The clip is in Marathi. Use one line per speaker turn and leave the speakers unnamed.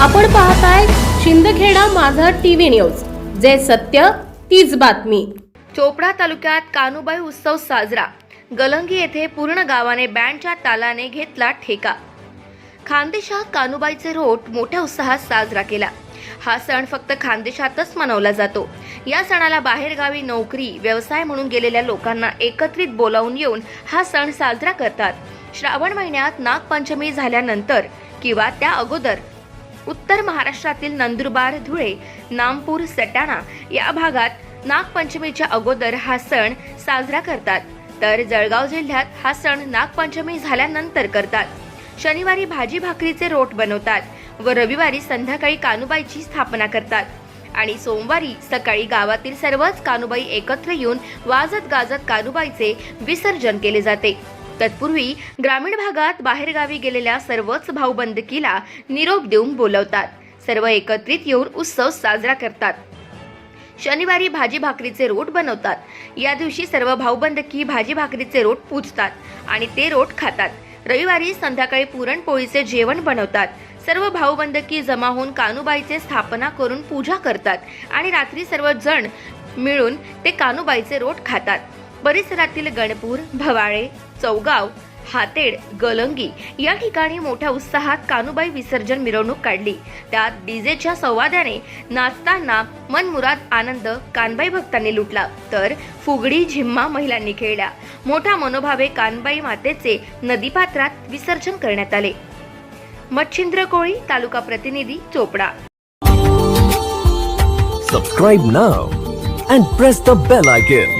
आपण पाहताय शिंदखेडा माझा टीव्ही न्यूज. जे सत्य तीच बातमी.
चोपडा तालुक्यात कानुबाई उत्सव साजरा. गलंगी येथे पूर्ण गावाने बँडच्या तालाने घेतला ठेका. खानदेशात कानुबाईचे रोट मोठ्या उत्साहात साजरा केला. हा सण फक्त खानदेशातच मनवला जातो. या सणाला बाहेरगावी नोकरी व्यवसाय म्हणून गेलेल्या लोकांना एकत्रित बोलावून येऊन हा सण साजरा करतात. श्रावण महिन्यात नागपंचमी झाल्यानंतर किंवा त्या अगोदर उत्तर महाराष्ट्रातील नंदुरबार धुळे नामपूर सटाणा या भागात नागपंचमीच्या अगोदर हा सण साजरा करतात. तर जळगाव जिल्ह्यात हा सण नागपंचमी झाल्यानंतर करतात. शनिवारी भाजी भाकरीचे रोट बनवतात व रविवारी संध्याकाळी कानुबाईची स्थापना करतात. आणि सोमवारी सकाळी गावातील सर्वच कानुबाई एकत्र येऊन वाजत गाजत कानुबाईचे विसर्जन केले जाते. तत्पूर्वी ग्रामीण भागात बाहेरगावी गेलेल्या सर्वच भाऊबंदकीला निरोप देऊन बोलवतात. सर्व एकत्रित येऊन उत्सव साजरा करतात. शनिवारी भाजी भाकरीचे रोट बनवतात. या दिवशी सर्व भाऊबंदकी भाजी भाकरीचे रोट पूजतात आणि ते रोट खातात. रविवारी संध्याकाळी पुरणपोळीचे जेवण बनवतात. सर्व भाऊबंदकी जमा होऊन कानुबाईचे स्थापना करून पूजा करतात आणि रात्री सर्व जण मिळून ते कानुबाईचे रोट खातात. परिसरातील गणपूर भवाळे चौगाव हातेड गलंगी या ठिकाणी मोठ्या उत्साहात कानुबाई विसर्जन मिरवणूक काढली. त्यात डीजेच्या संवादाने नाचताना मनमुराद आनंद कानबाई भक्तांनी लुटला. तर फुगडी झिम्मा महिलांनी खेळल्या. मोठ्या मनोभावे कानबाई मातेचे नदीपात्रात विसर्जन करण्यात आले. मच्छिंद्र कोळी तालुका प्रतिनिधी Chopda.
Subscribe now and press the bell icon.